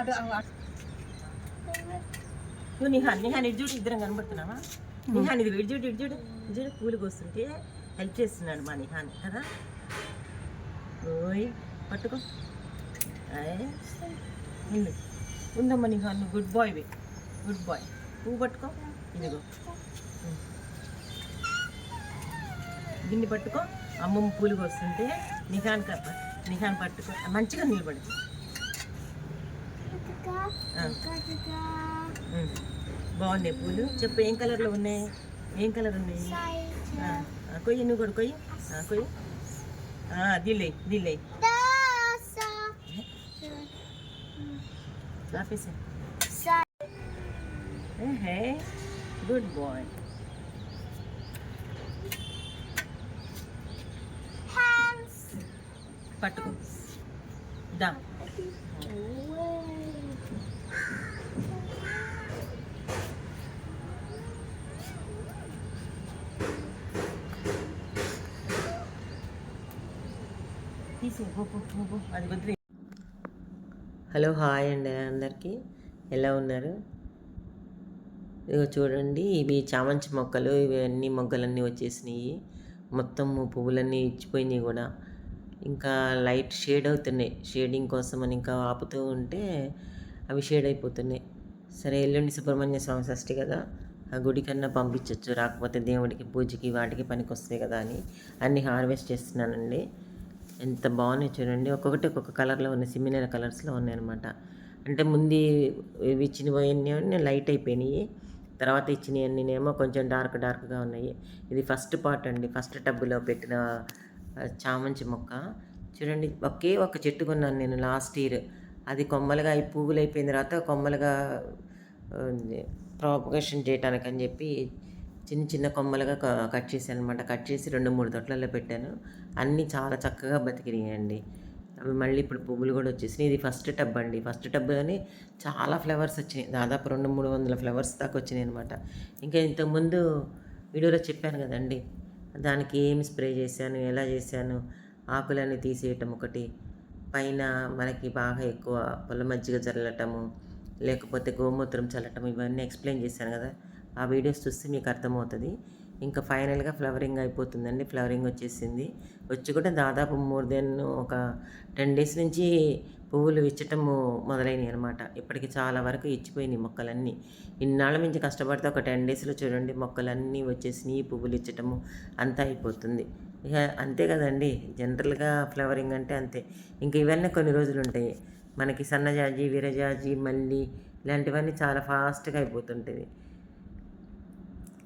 అటు. నువ్వు నిహాన్ నిహాన్ ఇటు చూడు ఇద్దరం కనబడుతున్నావా నిహాన్ ఇది ఇటు చూడు ఇటు చూడు చూడు పూలు కోస్తుంటే హెల్ప్ చేస్తున్నాడు మా నిహాన్ కదా ఓయ్ పట్టుకో. ఉండు ఉందమ్మా నిహాన్ నువ్వు గుడ్ బాయ్ వే గుడ్ బాయ్ పువ్వు పట్టుకో ఇదిగో. గిన్నె పట్టుకో అమ్మమ్మ పూలు కోస్తుంటే నిహాన్ నిహాన్ పట్టుకో మంచిగా నిలబడి. బాగున్నాయి పూలు. చెప్పు ఏం కలర్లో ఉన్నాయి? ఏం కలర్ ఉన్నాయి? కొయ్యి నువ్వు కూడా కొయ్యి. కొయ్యి. దిల్లే దిల్లే. ఆపేసా. Hey good boy. పట్టుకో. దా తీసి అది వదిలే హలో హాయ్ అండి అందరికీ. ఎలా ఉన్నారు? ఇదిగో చూడండి ఇవి చామంతి మొక్కలు ఇవి అన్ని మొగ్గలన్నీ వచ్చేసినాయి. మొత్తం పువ్వులన్నీ ఇచ్చిపోయినాయి కూడా. ఇంకా లైట్ షేడ్ అవుతున్నాయి. షేడింగ్ కోసం అని ఇంకా ఆపుతూ ఉంటే అవి షేడ్ అయిపోతున్నాయి. సరే ఎల్లుండి సుబ్రహ్మణ్య స్వామి షష్ఠి కదా. ఆ గుడి కన్నా పంపించవచ్చు రాకపోతే దేవుడికి పూజకి వాటికి పనికి వస్తాయి కదా అని. అన్ని హార్వెస్ట్ చేస్తున్నానండి. ఎంత బాగున్నాయి చూడండి. ఒక్కొక్కటి ఒక్కొక్క కలర్లో ఉన్నాయి సిమిలర్ కలర్స్లో ఉన్నాయన్నమాట. అంటే ముందు ఇవి ఇచ్చినవన్నీ లైట్ అయిపోయినాయి. తర్వాత ఇచ్చినవన్నీనేమో కొంచెం డార్క్ డార్క్గా ఉన్నాయి. ఇది ఫస్ట్ పార్ట్ అండి. ఫస్ట్ టబ్బులో పెట్టిన చామంచి మొక్క. చూడండి ఒకే ఒక చెట్టు కొన్నాను నేను లాస్ట్ ఇయర్. అది కొమ్మలుగా ఈ పువ్వులు అయిపోయిన తర్వాత కొమ్మలుగా ప్రాపగేషన్ చేయటానికి అని చెప్పి చిన్న చిన్న కొమ్మలుగా క- కట్ చేశాను అనమాట కట్ చేసి రెండు మూడు తొట్లలో పెట్టాను. అన్నీ చాలా చక్కగా బతికినాయండి. అవి మళ్ళీ ఇప్పుడు పువ్వులు కూడా వచ్చేసినాయి. ఇది ఫస్ట్ టబ్ అండి. ఫస్ట్ టబ్లోనే చాలా ఫ్లవర్స్ వచ్చినాయి. దాదాపు రెండు మూడు వందల ఫ్లవర్స్ దాకా వచ్చినాయి అనమాట ఇంకా ఇంతకుముందు వీడియోలో చెప్పాను కదండి. దానికి ఏమి స్ప్రే చేశాను? ఎలా చేశాను? ఆకులన్నీ తీసేయటం ఒకటి. పైన మనకి బాగా ఎక్కువ పొల మజ్జిగ చల్లటము లేకపోతే గోమూత్రం చల్లటం ఇవన్నీ ఎక్స్ప్లెయిన్ చేశాను కదా. ఆ వీడియోస్ చూస్తే మీకు అర్థమవుతుంది. ఇంకా ఫైనల్గా ఫ్లవరింగ్ అయిపోతుందండి. ఫ్లవరింగ్ వచ్చేసింది. వచ్చి కూడా దాదాపు మోర్ దెన్ ఒక టెన్ డేస్ నుంచి పువ్వులు ఇచ్చటము మొదలైనవి అనమాట ఇప్పటికి చాలా వరకు ఇచ్చిపోయినాయి మొక్కలన్నీ. ఇన్నాళ్ళ నుంచి కష్టపడితే ఒక టెన్ డేస్లో చూడండి మొక్కలన్నీ వచ్చేసినాయి పువ్వులు ఇచ్చటము అంతా అయిపోతుంది. ఇక అంతే కదండి. జనరల్గా ఫ్లవరింగ్ అంటే అంతే. ఇంక ఇవన్నీ కొన్ని రోజులు ఉంటాయి మనకి సన్నజాజి విరజాజి మల్లి ఇలాంటివన్నీ చాలా ఫాస్ట్గా అయిపోతుంటుంది.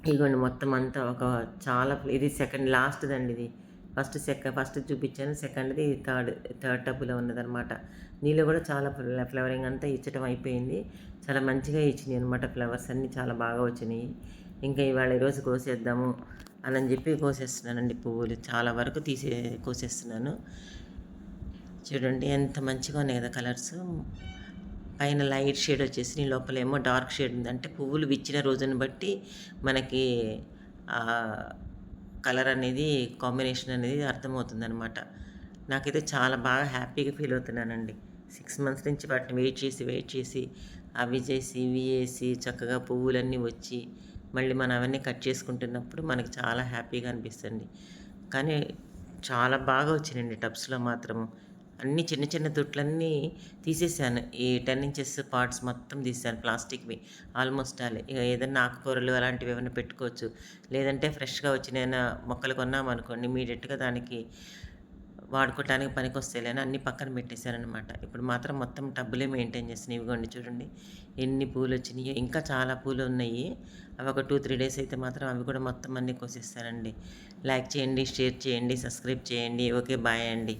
ఇదిగోండి మొత్తం అంతా ఒక చాలా ఇది సెకండ్ లాస్ట్ది అండి ఇది. ఫస్ట్ సెకండ్ ఫస్ట్ చూపించాను సెకండ్ది థర్డ్ థర్డ్ టబ్లో ఉన్నదనమాట నీళ్ళు కూడా చాలా ఫ్ల- ఫ్లవరింగ్ అంతా ఇచ్చటం అయిపోయింది. చాలా మంచిగా ఇచ్చినాయి అనమాట ఫ్లవర్స్ అన్నీ చాలా బాగా వచ్చినాయి. ఇంకా ఇవాళ ఈరోజు కోసేద్దాము అని చెప్పి కోసేస్తున్నానండి పువ్వులు. చాలా వరకు తీసే కోసేస్తున్నాను. చూడండి ఎంత మంచిగా ఉన్నాయి కదా కలర్స్. పైన లైట్ షేడ్ వచ్చేసి నీ లోపలేమో డార్క్ షేడ్ ఉంది. అంటే పువ్వులు విచ్చిన రోజుని బట్టి మనకి కలర్ అనేది కాంబినేషన్ అనేది అర్థమవుతుంది అనమాట నాకైతే చాలా బాగా హ్యాపీగా ఫీల్ అవుతున్నానండి. సిక్స్ మంత్స్ నుంచి వాటిని వెయిట్ చేసి వెయిట్ చేసి అవి చేసి ఇవి చేసి చక్కగా పువ్వులన్నీ వచ్చి మళ్ళీ మనం అవన్నీ కట్ చేసుకుంటున్నప్పుడు మనకి చాలా హ్యాపీగా అనిపిస్తుంది. కానీ చాలా బాగా వచ్చినండి టబ్స్లో మాత్రము. అన్ని చిన్న చిన్న దొట్లన్నీ తీసేసాను ఈ టెన్ ఇంచెస్ పార్ట్స్ మొత్తం తీసాను ప్లాస్టిక్వి ఆల్మోస్ట్ ఆల్ ఏదైనా ఆకుకూరలు అలాంటివి ఏమైనా పెట్టుకోవచ్చు. లేదంటే ఫ్రెష్గా వచ్చిన ఏమైనా మొక్కలు కొన్నామనుకోండి ఇమీడియట్గా దానికి వాడుకోవటానికి పనికి వస్తాయిలేని అన్ని పక్కన పెట్టేశాను అనమాట ఇప్పుడు మాత్రం మొత్తం టబ్బులే మెయింటైన్ చేస్తున్నాయి. ఇవిగోండి చూడండి. ఎన్ని పూలు వచ్చినాయి ఇంకా చాలా పూలు ఉన్నాయి అవి ఒక టూ త్రీ డేస్ అయితే మాత్రం అవి కూడా మొత్తం అన్నీ కోసేస్తారండి లైక్ చేయండి షేర్ చేయండి సబ్స్క్రైబ్ చేయండి. ఓకే బాయ్ అండి.